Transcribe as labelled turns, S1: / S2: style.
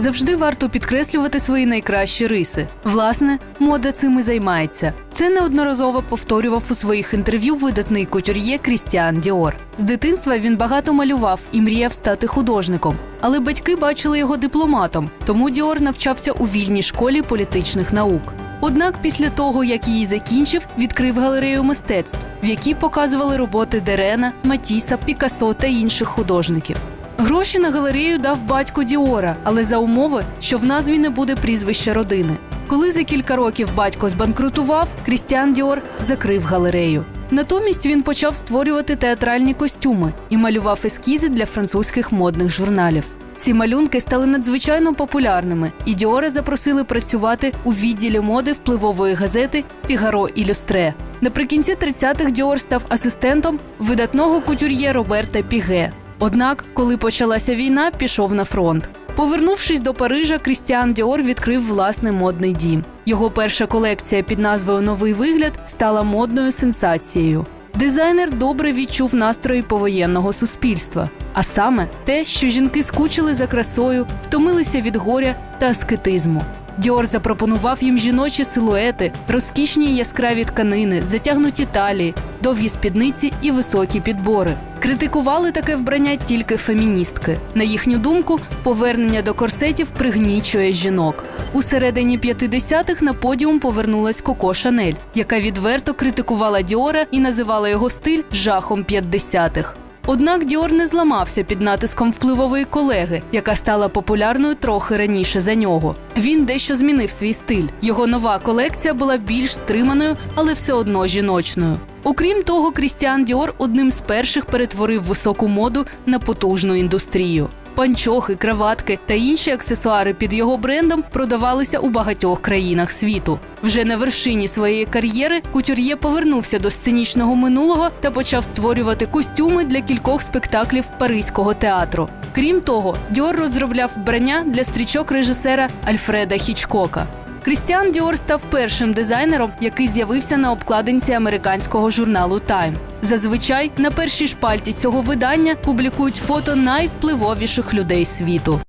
S1: завжди варто підкреслювати свої найкращі риси. Власне, мода цим і займається. Це неодноразово повторював у своїх інтерв'ю видатний кутюр'є Крістіан Діор. З дитинства він багато малював і мріяв стати художником. Але батьки бачили його дипломатом, тому Діор навчався у вільній школі політичних наук. Однак після того, як її закінчив, відкрив галерею мистецтв, в якій показували роботи Дерена, Матіса, Пікассо та інших художників. Гроші на галерею дав батько Діора, але за умови, що в назві не буде прізвища родини. Коли за кілька років батько збанкрутував, Крістіан Діор закрив галерею. Натомість він почав створювати театральні костюми і малював ескізи для французьких модних журналів. Ці малюнки стали надзвичайно популярними, і Діора запросили працювати у відділі моди впливової газети Фігаро Ілюстре. Наприкінці 30-х Діор став асистентом видатного кутюр'є Роберта Піге. Однак, коли почалася війна, пішов на фронт. Повернувшись до Парижа, Крістіан Діор відкрив власний модний дім. Його перша колекція під назвою Новий вигляд стала модною сенсацією. Дизайнер добре відчув настрої повоєнного суспільства, а саме те, що жінки скучили за красою, втомилися від горя та аскетизму. Діор запропонував їм жіночі силуети, розкішні яскраві тканини, затягнуті талії, довгі спідниці і високі підбори. Критикували таке вбрання тільки феміністки. На їхню думку, повернення до корсетів пригнічує жінок. У середині 50-х на подіум повернулась Коко Шанель, яка відверто критикувала Діора і називала його стиль жахом 50-х. Однак Діор не зламався під натиском впливової колеги, яка стала популярною трохи раніше за нього. Він дещо змінив свій стиль. Його нова колекція була більш стриманою, але все одно жіночною. Окрім того, Крістіан Діор одним з перших перетворив високу моду на потужну індустрію. Панчохи, краватки та інші аксесуари під його брендом продавалися у багатьох країнах світу. Вже на вершині своєї кар'єри кутюр'є повернувся до сценічного минулого та почав створювати костюми для кількох спектаклів Паризького театру. Крім того, Діор розробляв вбрання для стрічок режисера Альфреда Хічкока. Крістіан Діор став першим дизайнером, який з'явився на обкладинці американського журналу Time. Зазвичай на першій шпальті цього видання публікують фото найвпливовіших людей світу.